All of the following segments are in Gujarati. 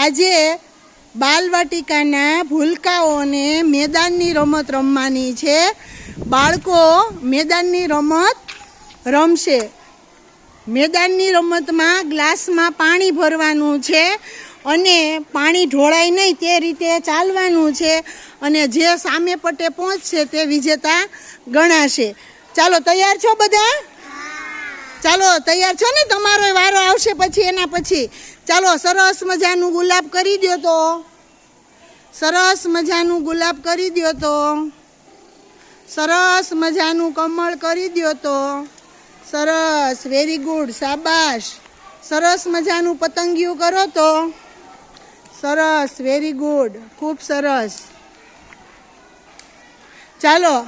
આજે બાલવાટિકાના ભૂલકાઓને મેદાનની રમત રમવાની છે. બાળકો, મેદાનની રમત રમશે. મેદાનની રમતમાં ગ્લાસમાં પાણી ભરવાનું છે અને પાણી ઢોળાય નહીં તે રીતે ચાલવાનું છે અને જે સામે પટે પહોંચશે તે વિજેતા ગણાશે. ચાલો, તૈયાર છો બધા? ચાલો, તૈયાર છો ને? તમારો વારો આવશે પછી, એના પછી. ચાલો, સરસ મજાનું ગુલાબ કરી દ્યો તો. સરસ મજાનું ગુલાબ કરી દ્યો તો. સરસ મજાનું કમળ કરી દ્યો તો. સરસ વેરી ગુડ શાબાશ. સરસ મજાનું પતંગિયું કરો તો. સરસ વેરી ગુડ ખૂબ સરસ. ચાલો,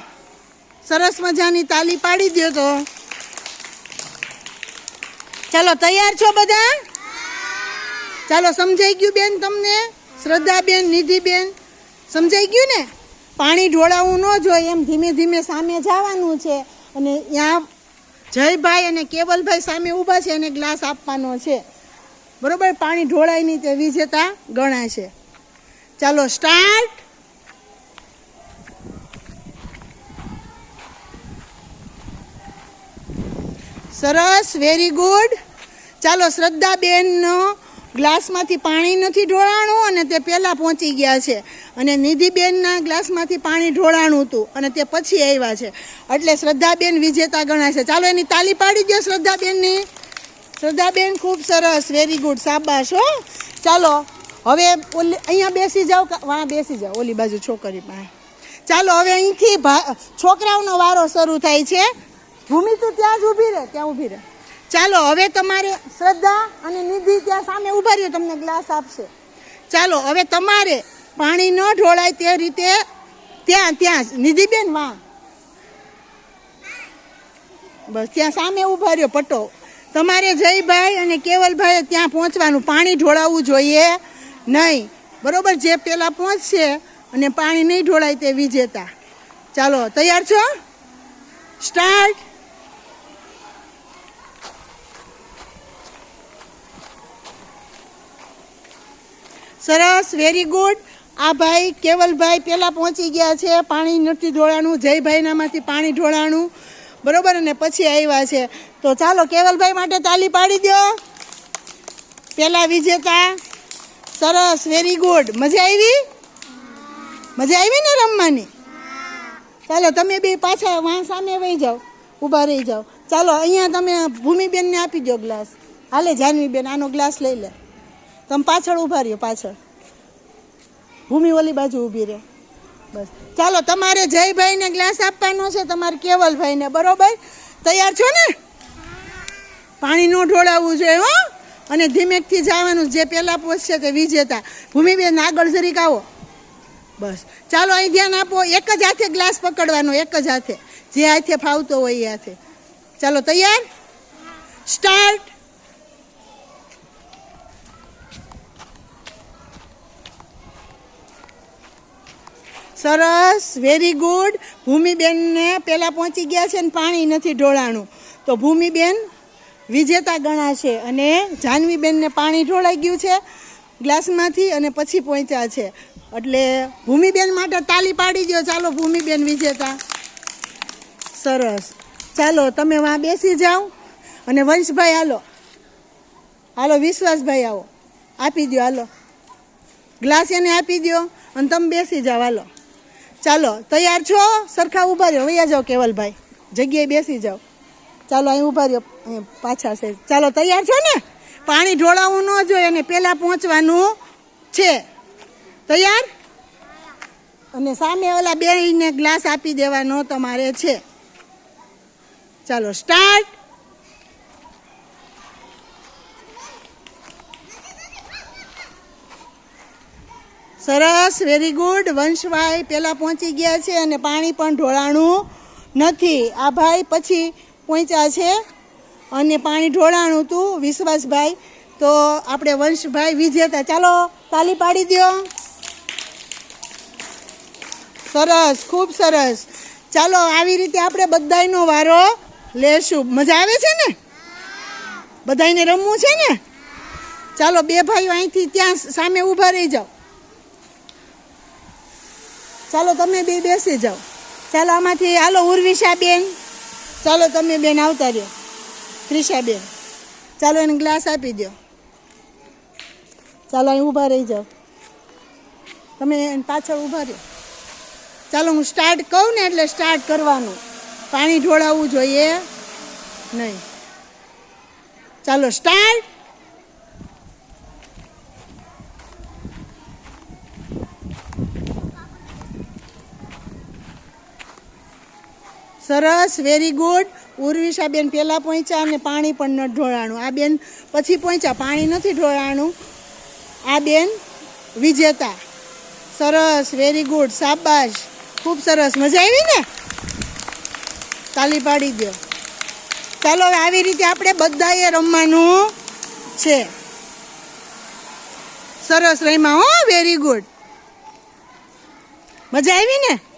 સરસ મજાની તાલી પાડી દ્યો તો. ચાલો, તૈયાર છો બધા? ચાલો, સમજાઈ ગયું બેન તમને? શ્રદ્ધાબેન, નિધિબેન, સમજાઈ ગયું ને? પાણી ઢોળાવવું ન જોઈએ, એમ ધીમે ધીમે સામે જવાનું છે. અને ત્યાં જયભાઈ અને કેવલભાઈ સામે ઊભા છે એને ગ્લાસ આપવાનો છે. બરોબર? પાણી ઢોળાય નહીં તે વિજેતા ગણાશે ચાલો, સ્ટાર્ટ. સરસ વેરી ગુડ ચાલો શ્રદ્ધાબેનનો ગ્લાસમાંથી પાણી નથી ઢોળાણું અને તે પહેલાં પહોંચી ગયા છે. અને નિધિબેનના ગ્લાસમાંથી પાણી ઢોળાણું હતું અને તે પછી આવ્યા છે. એટલે શ્રદ્ધાબેન વિજેતા ગણાશે ચાલો એની તાલી પાડી દો શ્રદ્ધાબેનની. શ્રદ્ધાબેન ખૂબ સરસ વેરી ગુડ સાબાશ હો. ચાલો, હવે ઓલી, અહીંયા બેસી જાઓ વાં બેસી જાઓ, ઓલી બાજુ છોકરી પાસે. ચાલો, હવે અહીંથી છોકરાઓનો વારો શરૂ થાય છે. ભૂમિ તું ત્યાં જ ઊભી રહે, ત્યાં ઊભી રહે. ચાલો, હવે તમારે શ્રદ્ધા અને નિધિ ત્યાં સામે ઊભા રહ્યો, તમને ગ્લાસ આપશે. ચાલો, હવે તમારે પાણી ન ઢોળાય તે રીતે ત્યાં ત્યાં. નિધિબેન વાં બસ, ત્યાં સામે ઊભા રહ્યો પટ્ટો તમારે જયભાઈ અને કેવલભાઈ ત્યાં પહોંચવાનું, પાણી ઢોળાવવું જોઈએ નહીં. બરોબર, જે પહેલાં પહોંચશે અને પાણી નહીં ઢોળાય તે વિજેતા. ચાલો, તૈયાર છો? સ્ટાર્ટ. સરસ વેરી ગુડ આ ભાઈ, કેવલભાઈ પહેલાં પહોંચી ગયા છે. પાણી નથી ઢોળાણું. જયભાઈનામાંથી પાણી ઢોળાણું. બરાબર? અને પછી આવ્યા છે. તો ચાલો, કેવલભાઈ માટે તાલી પાડી દો. પહેલા વિજેતા. સરસ વેરી ગુડ મજા આવી? મજા આવી ને રમવાની? ચાલો, તમે બે પાછા વાં સામે વહી જાઓ. ઊભા રહી જાઓ. ચાલો, અહીંયા તમે ભૂમિબેનને આપી દો ગ્લાસ. હાલે, જાનવીબેન, આનો ગ્લાસ લઈ લે. તમે પાછળ ઊભા રહ્યો, પાછળ. ભૂમિ ઓલી બાજુ ઊભી રહે. બસ. ચાલો, તમારે જયભાઈને ગ્લાસ આપવાનો છે, તમારે કેવલભાઈને, બરોબર? તૈયાર છો ને? પાણી ન ઢોળાવવું જોઈએ, હો. અને ધીમેકથી જવાનું, જે પહેલાં પહોંચશે તે વિજેતા. ભૂમિબેન, આગળ જરીક આવો. બસ. ચાલો, અહીં ધ્યાન આપો, એક જ હાથે ગ્લાસ પકડવાનો, એક જ હાથે. જે હાથે ફાવતો હોય એ હાથે. ચાલો, તૈયાર? સ્ટાર્ટ. સરસ વેરી ગુડ ભૂમિબેનને પહેલાં પહોંચી ગયા છે ને પાણી નથી ઢોળાણું. તો ભૂમિબેન વિજેતા ગણાશે અને જાનવીબેનને પાણી ઢોળાઈ ગયું છે ગ્લાસમાંથી અને પછી પહોંચ્યા છે. એટલે ભૂમિબેન માટે તાલી પાડી દો ચાલો ભૂમિબેન વિજેતા. સરસ. ચાલો, તમે વાં બેસી જાઓ અને વંશભાઈ હાલો. હાલો, વિશ્વાસભાઈ આવો. આપી દો હાલો. ગ્લાસ એને આપી દો અને તમે બેસી જાઓ, હાલો. ચાલો, તૈયાર છો? સરખા ઊભા રહ્યો. વૈયા જાઓ કેવલભાઈ. જગ્યાએ બેસી જાઓ. ચાલો, અહીં ઊભા રહ્યો. અહીં પાછા છે. ચાલો, તૈયાર છો ને? પાણી ઢોળાવવું ન જોઈએ અને પહેલાં પહોંચવાનું છે. તૈયાર? અને સામે ઓલા બેને ગ્લાસ આપી દેવાનો તમારે છે. ચાલો સ્ટાર્ટ સરસ વેરી ગુડ વંશભાઈ પહેલાં પહોંચી ગયા છે અને પાણી પણ ઢોળાણું નથી. આ ભાઈ પછી પહોંચ્યા છે અને પાણી ઢોળાણું હતું વિશ્વાસભાઈ. તો આપણે વંશભાઈ વિજેતા. ચાલો, તાલી પાડી દો સરસ, ખૂબ સરસ. ચાલો, આવી રીતે આપણે બધાનો વારો લેશું. મજા આવે છે ને? બધાયને રમવું છે ને? ચાલો, બે ભાઈઓ અહીંથી ત્યાં સામે ઊભા રહી જાઓ. ચાલો તમે બે બેસી જાઓ. ચાલો આમાંથી, હાલો ઉર્વિશા બેન ચાલો તમે બેન આવતા રહ્યો. ત્રિષા બેન ચાલો એને ગ્લાસ આપી દો ચાલો અહીં ઊભા રહી જાઓ. તમે એને પાછળ ઊભા રહ્યો. ચાલો હું સ્ટાર્ટ કહું ને એટલે સ્ટાર્ટ કરવાનું. પાણી ઢોળાવવું જોઈએ નહીં. ચાલો સ્ટાર્ટ સરસ વેરી ગુડ ઉર્વિશા બેન પહેલાં પહોંચ્યા અને પાણી પણ ન ઢોળાણું. આ બેન પછી પહોંચ્યા પાણી નથી ઢોળાણું. આ બેન વિજેતા. સરસ વેરી ગુડ શાબાશ. ખૂબ સરસ. મજા આવી ને? તાલી પાડી દો ચાલો, હવે આવી રીતે આપણે બધાએ રમવાનું છે. સરસ, રમ્યા હો વેરી ગુડ મજા આવી ને?